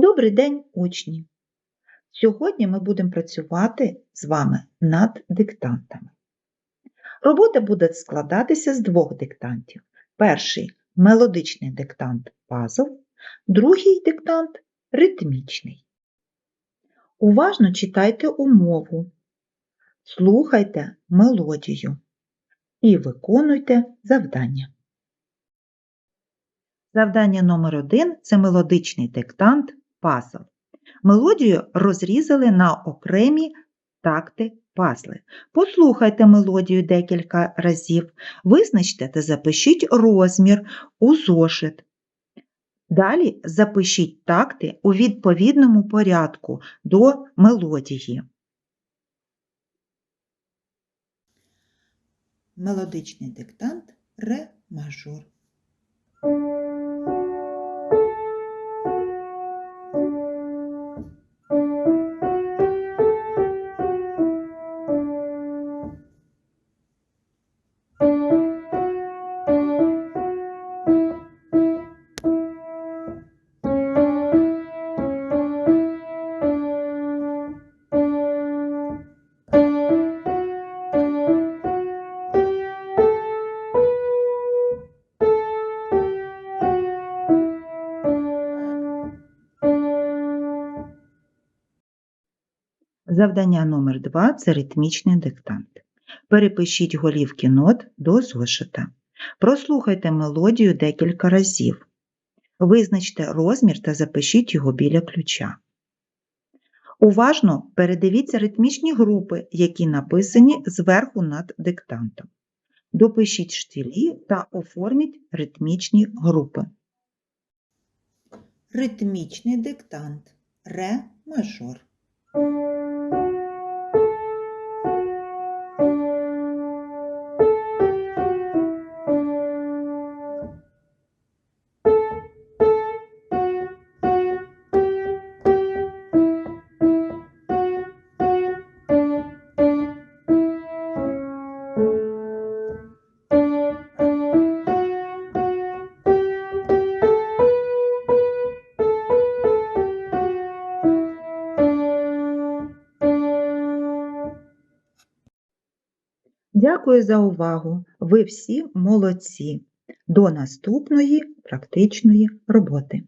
Добрий день, учні! Сьогодні ми будемо працювати з вами над диктантами. Робота буде складатися з двох диктантів. Перший мелодичний диктант пазл, другий диктант ритмічний. Уважно читайте умову, слухайте мелодію і виконуйте завдання. Завдання номер один це мелодичний диктант пазл. Мелодію розрізали на окремі такти пазли. Послухайте мелодію декілька разів, визначте та запишіть розмір у зошит. Далі запишіть такти у відповідному порядку до мелодії. Мелодичний диктант ре мажор. Завдання номер 2 це ритмічний диктант. Перепишіть голівки нот до зошита. Прослухайте мелодію декілька разів. Визначте розмір та запишіть його біля ключа. Уважно передивіться ритмічні групи, які написані зверху над диктантом. Допишіть штилі та оформіть ритмічні групи. Ритмічний диктант ре мажор. Дякую за увагу. Ви всі молодці. До наступної практичної роботи.